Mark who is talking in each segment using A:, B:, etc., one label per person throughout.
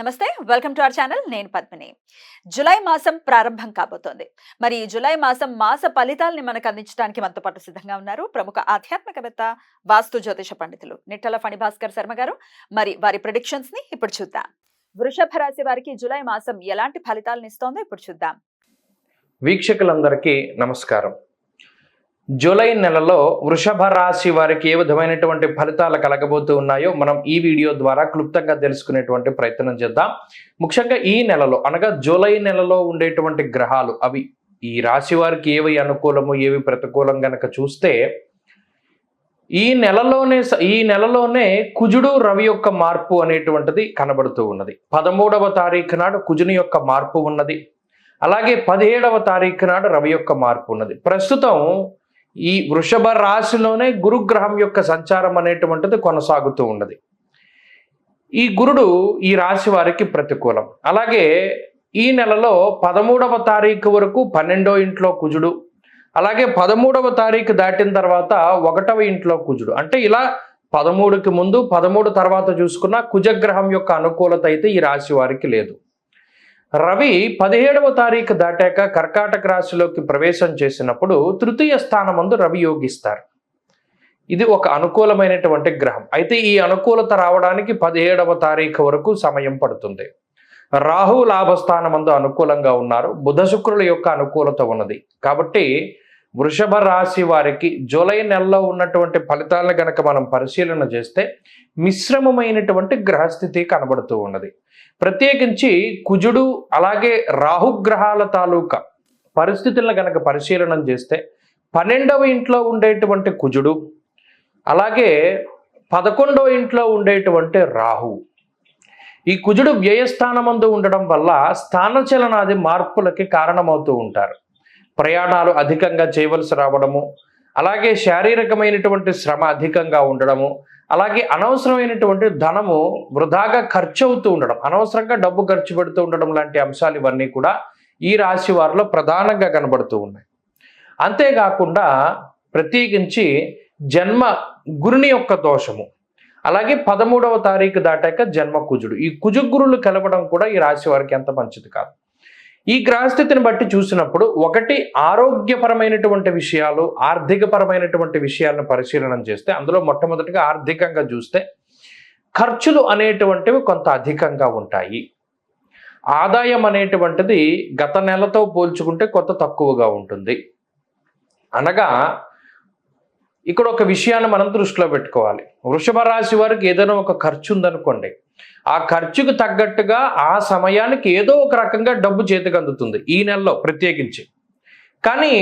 A: నమస్తే welcome to our channel. నేను Padmini. July మాసం ప్రారంభం కాబోతోంది. మరి ఈ జులై మాసం మాస ఫలితాలని మనకు అందించడానికి మనతో పాటు సిద్ధంగా ఉన్నారు ప్రముఖ ఆధ్యాత్మికవేత్త వాస్తు జ్యోతిష పండితులు నిట్టల ఫణిభాస్కర్ శర్మ గారు. మరి వారి ప్రొడిక్షన్స్ని ఇప్పుడు చూద్దాం. వృషభ రాశి వారికి జులై మాసం ఎలాంటి ఫలితాలను ఇస్తోందో ఇప్పుడు చూద్దాం.
B: వీక్షకులందరికీ నమస్కారం. జూలై నెలలో వృషభ రాశి వారికి ఏ విధమైనటువంటి ఫలితాలు కలగబోతూ ఉన్నాయో మనం ఈ వీడియో ద్వారా క్లుప్తంగా తెలుసుకునేటువంటి ప్రయత్నం చేద్దాం. ముఖ్యంగా ఈ నెలలో అనగా జూలై నెలలో ఉండేటువంటి గ్రహాలు అవి ఈ రాశి వారికి ఏవి అనుకూలము ఏవి ప్రతికూలం గనక చూస్తే ఈ నెలలోనే స- ఈ నెలలోనే కుజుడు రవి యొక్క మార్పు అనేటువంటిది కనబడుతూ ఉన్నది. పదమూడవ తారీఖు నాడు కుజుని యొక్క మార్పు ఉన్నది. అలాగే పదిహేడవ తారీఖు నాడు రవి యొక్క మార్పు ఉన్నది. ప్రస్తుతం ఈ వృషభ రాశిలోనే గురుగ్రహం యొక్క సంచారం అనేటువంటిది కొనసాగుతూ ఉన్నది. ఈ గురుడు ఈ రాశి వారికి ప్రతికూలం. అలాగే ఈ నెలలో పదమూడవ తారీఖు వరకు పన్నెండో ఇంట్లో కుజుడు అలాగే పదమూడవ తారీఖు దాటిన తర్వాత ఒకటవ ఇంట్లో కుజుడు. అంటే ఇలా పదమూడుకి ముందు పదమూడు తర్వాత చూసుకున్న కుజగ్రహం యొక్క అనుకూలత అయితే ఈ రాశి వారికి లేదు. రవి పదిహేడవ తారీఖు దాటాక కర్కాటక రాశిలోకి ప్రవేశం చేసినప్పుడు తృతీయ స్థానమందు రవి యోగిస్తారు. ఇది ఒక అనుకూలమైనటువంటి గ్రహం. అయితే ఈ అనుకూలత రావడానికి పదిహేడవ తారీఖు వరకు సమయం పడుతుంది. రాహు లాభస్థానమందు అనుకూలంగా ఉన్నారు. బుధ శుక్రుల యొక్క అనుకూలత ఉన్నది. కాబట్టి వృషభ రాశి వారికి జూలై నెలలో ఉన్నటువంటి ఫలితాలను గనక మనం పరిశీలన చేస్తే మిశ్రమమైనటువంటి గ్రహస్థితి కనబడుతూ ఉన్నది. ప్రత్యేకించి కుజుడు అలాగే రాహుగ్రహాల తాలూకా పరిస్థితులను గనక పరిశీలన చేస్తే పన్నెండవ ఇంట్లో ఉండేటువంటి కుజుడు అలాగే పదకొండవ ఇంట్లో ఉండేటువంటి రాహు. ఈ కుజుడు వ్యయస్థానమందు ఉండడం వల్ల స్థానచలనాది మార్పులకి కారణమవుతూ ఉంటారు. ప్రయాణాలు అధికంగా చేయవలసి రావడము అలాగే శారీరకమైనటువంటి శ్రమ అధికంగా ఉండడము అలాగే అనవసరమైనటువంటి ధనము వృధాగా ఖర్చు అవుతూ ఉండడం అనవసరంగా డబ్బు ఖర్చు పెడుతూ ఉండడం లాంటి అంశాలు ఇవన్నీ కూడా ఈ రాశి వారిలో ప్రధానంగా కనబడుతూ ఉన్నాయి. అంతేకాకుండా ప్రత్యేకించి జన్మ గురుని యొక్క దోషము అలాగే పదమూడవ తారీఖు దాటాక జన్మ కుజుడు. ఈ కుజుగురులు కలవడం కూడా ఈ రాశి వారికి ఎంత మంచిది కాదు. ఈ గ్రహస్థితిని బట్టి చూసినప్పుడు ఒకటి ఆరోగ్యపరమైనటువంటి విషయాలు ఆర్థికపరమైనటువంటి విషయాలను పరిశీలన చేస్తే అందులో మొట్టమొదటిగా ఆర్థికంగా చూస్తే ఖర్చులు అనేటువంటివి కొంత అధికంగా ఉంటాయి. ఆదాయం అనేటువంటిది గత నెలతో పోల్చుకుంటే కొంత తక్కువగా ఉంటుంది. అనగా ఇక్కడ ఒక విషయాన్ని మనం దృష్టిలో పెట్టుకోవాలి. వృషభ రాశి వారికి ఏదైనా ఒక ఖర్చు ఉందనుకోండి ఆ ఖర్చుకు తగ్గట్టుగా ఆ సమయానికి ఏదో ఒక రకంగా డబ్బు చేతికి అందుతుంది ఈ నెలలో ప్రత్యేకించి. కానీ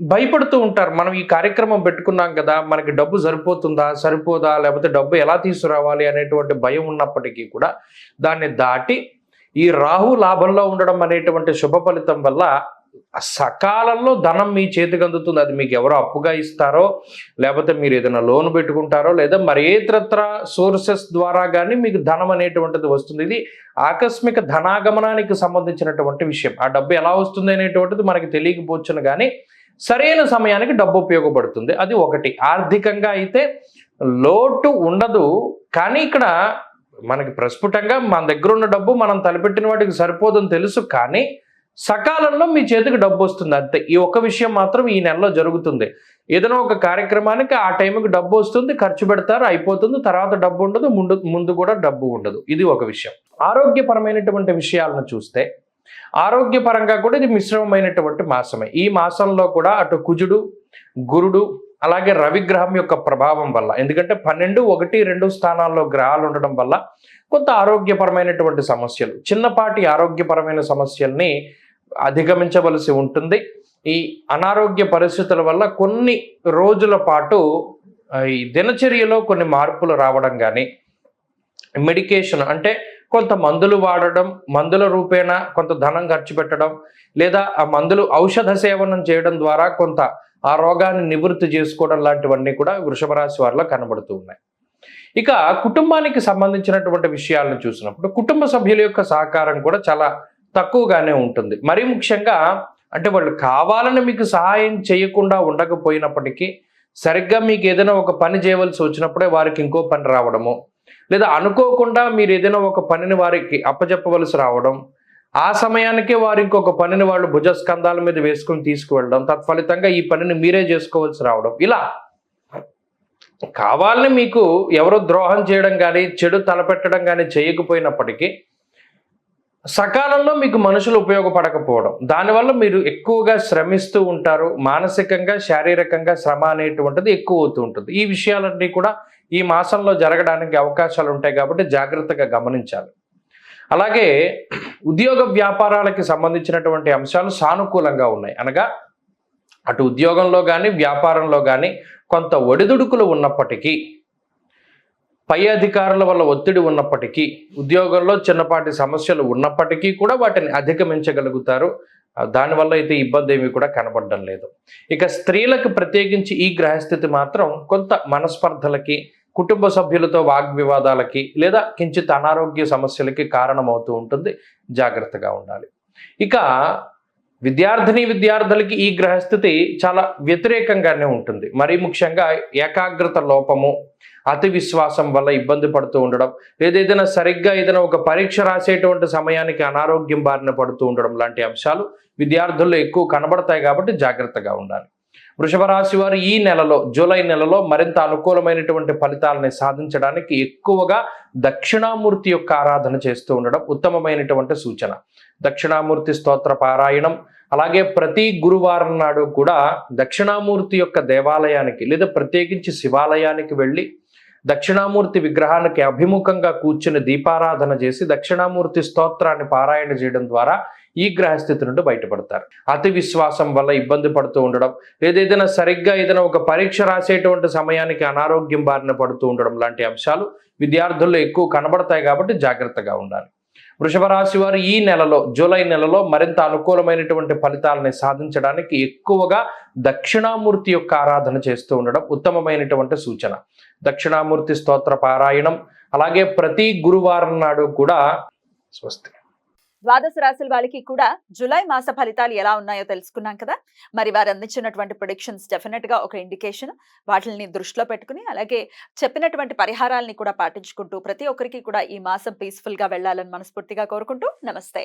B: భయపడుతూ ఉంటారు. మనం ఈ కార్యక్రమం పెట్టుకున్నాం కదా మనకి డబ్బు సరిపోతుందా సరిపోదా లేకపోతే డబ్బు ఎలా తీసుకురావాలి అనేటువంటి భయం ఉన్నప్పటికీ కూడా దాన్ని దాటి ఈ రాహు లాభంలో ఉండడం అనేటువంటి శుభ ఫలితం వల్ల సకాలంలో ధనం మీ చేతికి అందుతుంది. అది మీకు ఎవరో అప్పుగా ఇస్తారో లేకపోతే మీరు ఏదైనా లోన్ పెట్టుకుంటారో లేదా మరి ఇతరత్ర సోర్సెస్ ద్వారా కానీ మీకు ధనం అనేటువంటిది వస్తుంది. ఇది ఆకస్మిక ధనాగమనానికి సంబంధించినటువంటి విషయం. ఆ డబ్బు ఎలా వస్తుంది అనేటువంటిది మనకి తెలియకపోవచ్చును కానీ సరైన సమయానికి డబ్బు ఉపయోగపడుతుంది. అది ఒకటి. ఆర్థికంగా అయితే లోటు ఉండదు. కానీ ఇక్కడ మనకి ప్రస్ఫుటంగా మన దగ్గర ఉన్న డబ్బు మనం తలపెట్టిన వాటికి సరిపోదని తెలుసు. కానీ సకాలంలో మీ చేతికి డబ్బు వస్తుంది అంతే. ఈ ఒక్క విషయం మాత్రం ఈ నెలలో జరుగుతుంది. ఏదైనా ఒక కార్యక్రమానికి ఆ టైంకి డబ్బు వస్తుంది ఖర్చు పెడతారు అయిపోతుంది తర్వాత డబ్బు ఉండదు ముందు ముందు కూడా డబ్బు ఉండదు. ఇది ఒక విషయం. ఆరోగ్యపరమైనటువంటి విషయాలను చూస్తే ఆరోగ్యపరంగా కూడా ఇది మిశ్రమమైనటువంటి మాసమే. ఈ మాసంలో కూడా అటు కుజుడు గురుడు అలాగే రవిగ్రహం యొక్క ప్రభావం వల్ల ఎందుకంటే పన్నెండు ఒకటి రెండు స్థానాల్లో గ్రహాలు ఉండడం వల్ల కొంత ఆరోగ్యపరమైనటువంటి సమస్యలు చిన్నపాటి ఆరోగ్యపరమైన సమస్యల్ని అధిగమించవలసి ఉంటుంది. ఈ అనారోగ్య పరిస్థితుల వల్ల కొన్ని రోజుల పాటు ఈ దినచర్యలో కొన్ని మార్పులు రావడం కానీ మెడికేషన్ అంటే కొంత మందులు వాడడం మందుల రూపేణ కొంత ధనం ఖర్చు పెట్టడం లేదా ఆ మందులు ఔషధ సేవనం చేయడం ద్వారా కొంత ఆ రోగాన్ని నివృత్తి చేసుకోవడం లాంటివన్నీ కూడా వృషభ రాశి వారిలో కనబడుతూ ఉన్నాయి. ఇక కుటుంబానికి సంబంధించినటువంటి విషయాలను చూసినప్పుడు కుటుంబ సభ్యుల యొక్క సహకారం కూడా చాలా తక్కువగానే ఉంటుంది. మరీ ముఖ్యంగా అంటే వాళ్ళు కావాలని మీకు సహాయం చేయకుండా ఉండకపోయినప్పటికీ సరిగ్గా మీకు ఏదైనా ఒక పని చేయవలసి వచ్చినప్పుడే వారికి ఇంకో పని రావడము. లేదా అనుకోకుండా మీరు ఏదైనా ఒక పనిని వారికి అప్పచెప్పవలసి రావడం. ఆ సమయానికే వారు ఇంకొక పనిని వాళ్ళు భుజస్కంధాల మీద వేసుకొని తీసుకువెళ్ళడం. తత్ఫలితంగా ఈ పనిని మీరే చేసుకోవాల్సి రావడం. ఇలా కావాలని మీకు ఎవరో ద్రోహం చేయడం కానీ చెడు తలపెట్టడం కానీ చేయకపోయినప్పటికీ సకాలంలో మీకు మనుషులు ఉపయోగపడకపోవడం. దానివల్ల మీరు ఎక్కువగా శ్రమిస్తూ ఉంటారు. మానసికంగా శారీరకంగా శ్రమ అనేటువంటిది ఎక్కువ అవుతూ ఉంటుంది. ఈ విషయాలన్నీ కూడా ఈ మాసంలో జరగడానికి అవకాశాలు ఉంటాయి కాబట్టి జాగ్రత్తగా గమనించాలి. అలాగే ఉద్యోగ వ్యాపారాలకి సంబంధించినటువంటి అంశాలు సానుకూలంగా ఉన్నాయి. అనగా అటు ఉద్యోగంలో కానీ వ్యాపారంలో కానీ కొంత ఒడిదుడుకులు ఉన్నప్పటికీ పై అధికారుల వల్ల ఒత్తిడి ఉన్నప్పటికీ ఉద్యోగంలో చిన్నపాటి సమస్యలు ఉన్నప్పటికీ కూడా వాటిని అధిగమించగలుగుతారు. దానివల్ల అయితే ఇబ్బంది ఏమీ కూడా కనబడడం లేదు. ఇక స్త్రీలకు ప్రత్యేకించి ఈ గ్రహస్థితి మాత్రం కొంత మనస్పర్ధలకి కుటుంబ సభ్యులతో వాగ్వివాదాలకి లేదా కించిత్ అనారోగ్య సమస్యలకి కారణమవుతూ ఉంటుంది. జాగ్రత్తగా ఉండాలి. ఇక విద్యార్థిని విద్యార్థులకి ఈ గ్రహస్థితి చాలా వ్యతిరేకంగానే ఉంటుంది. మరీ ముఖ్యంగా ఏకాగ్రత లోపము అతి విశ్వాసం వల్ల ఇబ్బంది పడుతూ ఉండడం లేదా ఏదైనా సరిగ్గా ఏదైనా ఒక పరీక్ష రాసేటువంటి సమయానికి అనారోగ్యం బారిన పడుతూ ఉండడం లాంటి అంశాలు విద్యార్థుల్లో ఎక్కువ కనబడతాయి కాబట్టి జాగ్రత్తగా ఉండాలి. వృషభ రాశి వారు ఈ నెలలో జూలై నెలలో మరింత అనుకూలమైనటువంటి ఫలితాలని సాధించడానికి ఎక్కువగా దక్షిణామూర్తి యొక్క ఆరాధన చేస్తూ ఉండడం ఉత్తమమైనటువంటి సూచన. దక్షిణామూర్తి స్తోత్ర పారాయణం అలాగే ప్రతి గురువారం నాడు కూడా దక్షిణామూర్తి యొక్క దేవాలయానికి లేదా ప్రత్యేకించి శివాలయానికి వెళ్ళి దక్షిణామూర్తి విగ్రహానికి అభిముఖంగా కూర్చుని దీపారాధన చేసి దక్షిణామూర్తి స్తోత్రాన్ని పారాయణ చేయడం ద్వారా ఈ గ్రహస్థితి నుండి బయటపడతారు. అతి విశ్వాసం వల్ల ఇబ్బంది పడుతూ ఉండడం లేదా ఏదైనా సరిగ్గా ఏదైనా ఒక పరీక్ష రాసేటువంటి సమయానికి అనారోగ్యం బారిన పడుతూ ఉండడం లాంటి అంశాలు విద్యార్థుల్లో ఎక్కువ కనబడతాయి కాబట్టి జాగ్రత్తగా ఉండాలి. వృషభ రాశి వారు ఈ నెలలో జూలై నెలలో మరింత అనుకూలమైనటువంటి ఫలితాలని సాధించడానికి ఎక్కువగా దక్షిణామూర్తి యొక్క ఆరాధన చేస్తూ ఉండడం ఉత్తమమైనటువంటి సూచన. దక్షిణామూర్తి స్తోత్ర పారాయణం. అలాగే ప్రతి గురువారం నాడు కూడా స్వస్తి.
A: ద్వాదశ రాశుల వాళ్ళకి కూడా జూలై మాస ఫలితాలు ఎలా ఉన్నాయో తెలుసుకున్నాం కదా. మరి వారు అందించినటువంటి ప్రొడిక్షన్స్ డెఫినెట్గా ఒక ఇండికేషన్ వాటిని దృష్టిలో పెట్టుకుని అలాగే చెప్పినటువంటి పరిహారాలని కూడా పాటించుకుంటూ ప్రతి ఒక్కరికి కూడా ఈ మాసం పీస్ఫుల్గా వెళ్ళాలని మనస్ఫూర్తిగా కోరుకుంటూ నమస్తే.